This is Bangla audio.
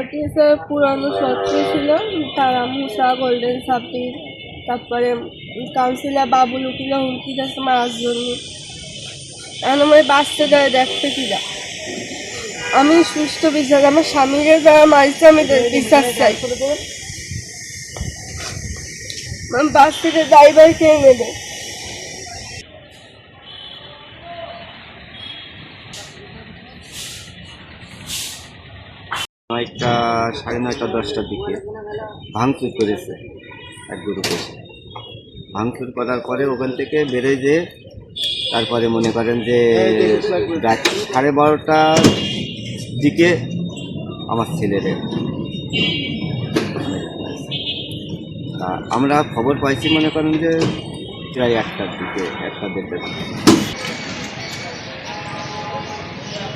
অফিসের পুরানো শত্রু ছিল, তারা মুসা গোল্ডেন সাপির তারপরে কাউন্সিলর বাবুল উকিল হুমকি দিয়েছে মারার জন্য। এখন আমার বাঁচতে দেয় দেখতে কি যা আমি সুস্থ বিচার আমার স্বামীকে যারা মারিছে, আমি বিচার চাই। বাস থেকে ড্রাইভার খেয়ে নেবে নয়টা, সাড়ে নয়টা, দশটার দিকে ভাঙচুর করেছে এক গ্রুপ ভাঙচুর করার পরে ওখান থেকে বেড়ে যেয়ে তারপরে মনে করেন যে, রাত সাড়ে বারোটার দিকে আমার ছেলেদের আমরা খবর পাইছি মনে করেন যে, প্রায় একটার দিকে, একটা দেড়টার